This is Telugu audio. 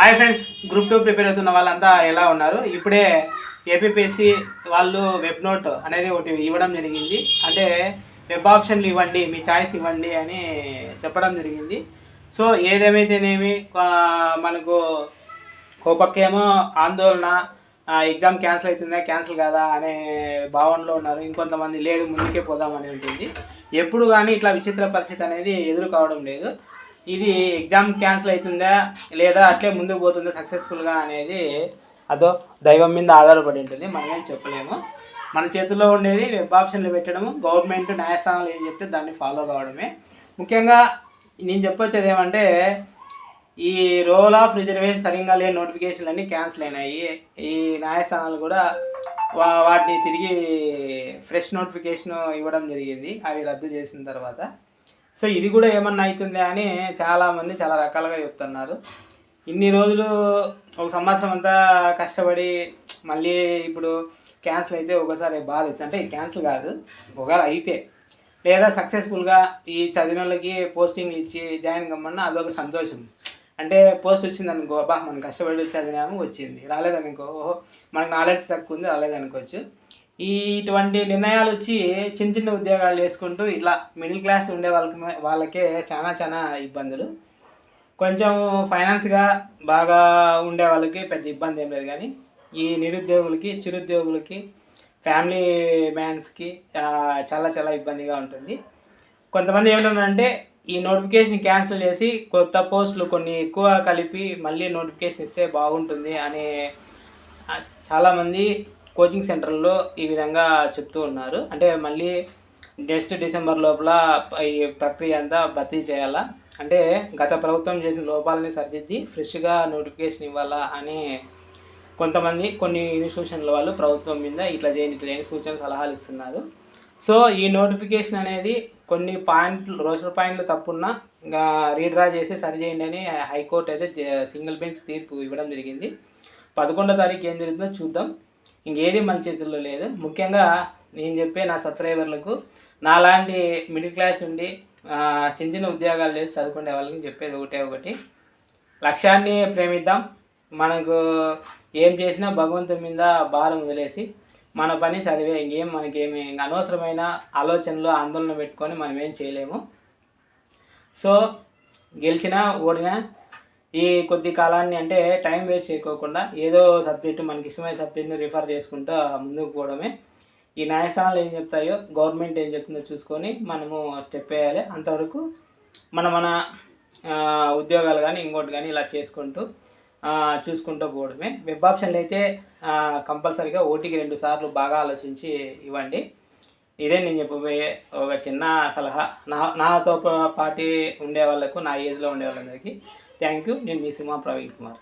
Hi friends group two prepare అవుతున్న వాళ్ళంతా ఎలా ఉన్నారు? ఇప్పుడే ఏపీపీఎస్సి వాళ్ళు వెబ్ నోట్ అనేది ఒకటి ఇవ్వడం జరిగింది. అంటే వెబ్ ఆప్షన్లు ఇవ్వండి మీ చాయిస్ ఇవ్వండి అని చెప్పడం జరిగింది. సో ఏదేమైతేనేమి మనకు ఓ ఆందోళన ఎగ్జామ్ క్యాన్సిల్ అవుతుందా క్యాన్సిల్ కాదా అనే భావనలో ఉన్నారు. ఇంకొంతమంది లేదు ముందుకే పోదామని ఉంటుంది. ఎప్పుడు కానీ ఇట్లా విచిత్ర పరిస్థితి అనేది ఎదురు కావడం లేదు. ఇది ఎగ్జామ్ క్యాన్సిల్ అవుతుందా లేదా అట్లే ముందుకు పోతుందా సక్సెస్ఫుల్గా అనేది అదో దైవం మీద ఆధారపడి ఉంటుంది. మనమేం చెప్పలేము. మన చేతిలో ఉండేది వెబ్ ఆప్షన్లు పెట్టడము గవర్నమెంట్ న్యాయస్థానాలు ఏం చెప్తే దాన్ని ఫాలో కావడమే. ముఖ్యంగా నేను చెప్పొచ్చేది ఏమంటే ఈ రోల్ ఆఫ్ రిజర్వేషన్ సరిగ్గా లేని నోటిఫికేషన్లు అన్నీ క్యాన్సిల్ అయినాయి. ఈ న్యాయస్థానాలు కూడా వా వాటిని తిరిగి ఫ్రెష్ నోటిఫికేషన్ ఇవ్వడం జరిగింది. అవి రద్దు చేసిన తర్వాత. సో ఇది కూడా ఏమన్నా అవుతుందా అని చాలామంది చాలా రకాలుగా చెప్తున్నారు. ఇన్ని రోజులు ఒక సంవత్సరం అంతా కష్టపడి మళ్ళీ ఇప్పుడు క్యాన్సిల్ అయితే ఒకసారి బాధ అవుతుంది. అంటే క్యాన్సిల్ కాదు ఒకవేళ అయితే లేదా సక్సెస్ఫుల్గా ఈ చదివిన వాళ్ళకి పోస్టింగ్లు ఇచ్చి జాయిన్ కమ్మన్నా అదొక సంతోషం. అంటే పోస్ట్ వచ్చింది అనుకో బా మనం కష్టపడి చదివినాము వచ్చింది. రాలేదనుకో ఓహో మనకు నాలెడ్జ్ తక్కువ ఉంది రాలేదనుకోవచ్చు. ఇటువంటి నిర్ణయాలు వచ్చి చిన్న చిన్న ఉద్యోగాలు చేసుకుంటూ ఇట్లా మిడిల్ క్లాస్ ఉండే వాళ్ళకి వాళ్ళకే చాలా చాలా ఇబ్బందులు. కొంచెం ఫైనాన్స్గా బాగా ఉండే వాళ్ళకి పెద్ద ఇబ్బంది ఏం లేదు కానీ ఈ నిరుద్యోగులకి చిరుద్యోగులకి ఫ్యామిలీ మ్యాన్స్కి చాలా చాలా ఇబ్బందిగా ఉంటుంది. కొంతమంది ఏమిటంటే ఈ నోటిఫికేషన్ క్యాన్సిల్ చేసి కొత్త పోస్టులు కొన్ని ఎక్కువ కలిపి మళ్ళీ నోటిఫికేషన్ ఇస్తే బాగుంటుంది అనే చాలామంది కోచింగ్ సెంటర్లో ఈ విధంగా చెప్తూ ఉన్నారు. అంటే మళ్ళీ నెక్స్ట్ డిసెంబర్ లోపల ఈ ప్రక్రియ అంతా భర్తీ చేయాలా? అంటే గత ప్రభుత్వం చేసిన లోపాలని సరిదిద్ది ఫ్రెష్గా నోటిఫికేషన్ ఇవ్వాలా అని కొంతమంది కొన్ని ఇన్స్టిట్యూషన్ల వాళ్ళు ప్రభుత్వం మీద ఇట్లా చేయని ఇట్లా చేయని సూచన సలహాలు ఇస్తున్నారు. సో ఈ నోటిఫికేషన్ అనేది కొన్ని పాయింట్లు రోజుల పాయింట్లు తప్పున్నా రీడ్రా చేసి సరి చేయండి అని హైకోర్టు అయితే సింగిల్ బెంచ్ తీర్పు ఇవ్వడం జరిగింది. పదకొండో తారీఖు ఏం జరుగుతుందో చూద్దాం. ఇంకేది మన చేతుల్లో లేదు. ముఖ్యంగా నేను చెప్పే నా సబ్స్క్రైబర్లకు నాలాంటి మిడిల్ క్లాస్ ఉండి చిన్న చిన్న ఉద్యోగాలు చేసి చదువుకునే వాళ్ళకి చెప్పేది ఒకటే ఒకటి. లక్ష్యాన్ని ప్రేమిద్దాం. మనకు ఏం చేసినా భగవంతుని మీద భారం వదిలేసి మన పని చదివే ఇంకేం మనకేమి అనవసరమైన ఆలోచనలు ఆందోళన పెట్టుకొని మనం ఏం చేయలేము. సో గెలిచినా ఓడినా ఈ కొద్ది కాలాన్ని అంటే టైం వేస్ట్ చేయకోకుండా ఏదో సబ్జెక్టు మనకి ఇష్టమైన సబ్జెక్ట్ని రిఫర్ చేసుకుంటూ ముందుకు పోవడమే. ఈ న్యాయస్థానాలు ఏం చెప్తాయో గవర్నమెంట్ ఏం చెప్తుందో చూసుకొని మనము స్టెప్ వేయాలి. అంతవరకు మన మన ఉద్యోగాలు కానీ ఇంకోటి కానీ ఇలా చేసుకుంటూ చూసుకుంటూ పోవడమే. వెబ్ ఆప్షన్లు అయితే కంపల్సరీగా ఓటీకి రెండు సార్లు బాగా ఆలోచించి ఇవ్వండి. ఇదే నేను చెప్పబోయే ఒక చిన్న సలహా. నా నాతో పాటి ఉండే వాళ్ళకు నా ఏజ్లో ఉండే వాళ్ళందరికీ థ్యాంక్ యూ. నేను మీ సినిమా ప్రవీణ్ కుమార్.